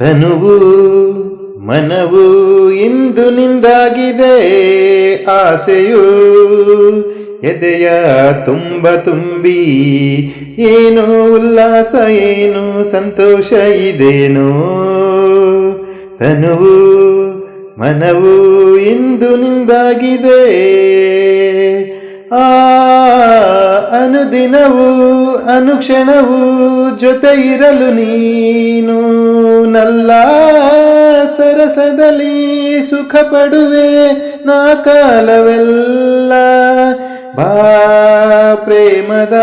ತನುವು ಮನವು ಇಂದು ನಿಂದಾಗಿದೆ ಆಸೆಯು ಎದೆಯ ತುಂಬ ತುಂಬಿ ಏನು ಉಲ್ಲಾಸ, ಏನು ಸಂತೋಷ ಇದೇನೋ? ತನುವು ಮನವು ಇಂದು ನಿಂದಾಗಿದೆ ಆ ಅನುದಿನವೂ ಅನುಕ್ಷಣವೂ ಜೊತೆ ಇರಲು ನೀನು ನಲ್ಲ ಸರಸದಲ್ಲಿ ಸುಖ ಪಡುವೆ ನಾ ಕಾಲವೆಲ್ಲ. ಬಾ ಪ್ರೇಮದ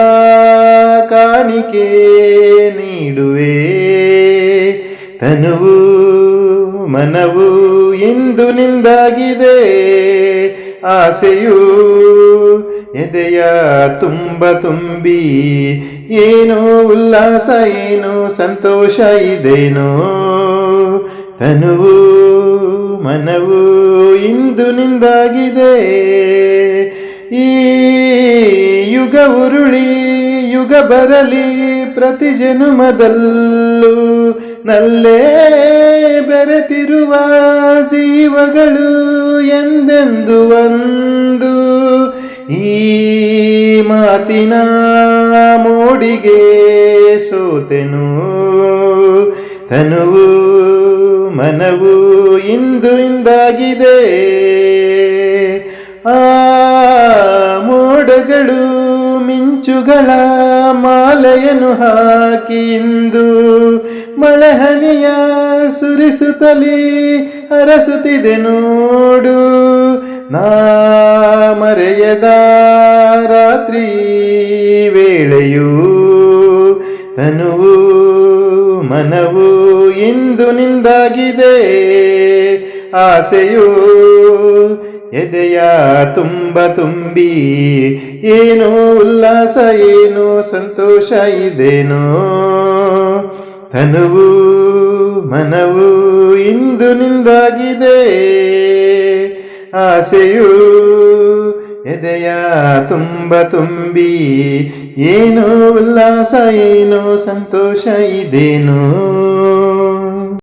ಕಾಣಿಕೆ ನೀಡುವೆ. ತನುವು ಮನವು ಇಂದು ನಿಂದಾಗಿದೆ, ಆಸೆಯು ಎದೆಯ ತುಂಬ ತುಂಬಿ, ಏನೋ ಉಲ್ಲಾಸ, ಏನೋ ಸಂತೋಷ ಇದೇನೋ? ತನುವು, ಮನವು ಇಂದು ನಿಂದಾಗಿದೆ ಈ ಯುಗ ಉರುಳಿ, ಯುಗ ಬರಲಿ, ಪ್ರತಿ ಜನುಮದಲ್ಲೂ ನಲ್ಲೇ ಬೆರೆತಿರುವ ಜೀವಗಳು ಎಂದೆಂದು ಒಂದು ಈ ಮಾತಿನ ಮೂಡಿಗೆ ಸೋತೆನು. ತನುವು, ಮನವು ಇಂದು ಇಂದಾಗಿದೆ. ಆ ಮೋಡಗಳು ಮಿಂಚುಗಳ ಮಾಲೆಯನ್ನು ಹಾಕಿ ಇಂದು ಮಳೆಹನಿಯ ಸುರಿಸುತ್ತಲೇ ಅರಸುತ್ತಿದೆ ನೋಡು. ನಾ ಮರೆಯದ ರಾತ್ರಿ ವೇಳೆಯೂ ತನುವು ಮನವು ಇಂದು ನಿಂದಾಗಿದೆ. ಆಸೆಯು ಎದೆಯ ತುಂಬ ತುಂಬಿ ಏನು ಉಲ್ಲಾಸ, ಏನು ಸಂತೋಷ ಇದೇನೋ. ತನುವು ಮನವು ಇಂದು ನಿಂದಾಗಿದೆ. ಆಸೆಯು ಎದೆಯ ತುಂಬ ತುಂಬಿ ಏನು ಉಲ್ಲಾಸ ಏನು ಸಂತೋಷ ಇದೇನೋ